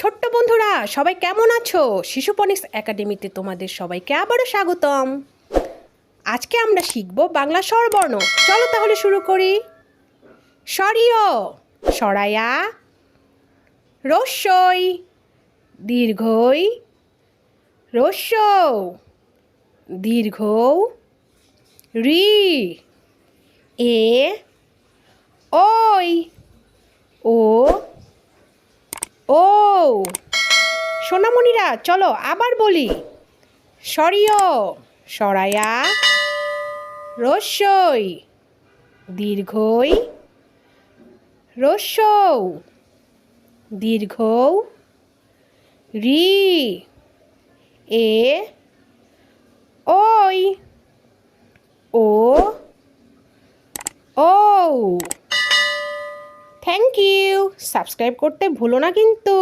ছোট্ট বন্ধুরা, সবাই কেমন আছো? শিশুপনিক্স একাডেমিতে তোমাদের সবাইকে আবারও স্বাগতম। আজকে আমরা শিখব বাংলা স্বরবর্ণ। চলো তাহলে শুরু করি। সরিয় সরায়া রস্যই, দীর্ঘই রস্য দীর্ঘ রি, এ, ওই, ও ও সোনামণিরা, চলো আবার বলি। সরিয়, সরায়া, রস্যই, দীর্ঘই রস্যৌ দীর্ঘ রি, এ, ওই, ও ও থ্যাংক ইউ। সাবস্ক্রাইব করতে ভুলো না কিন্তু।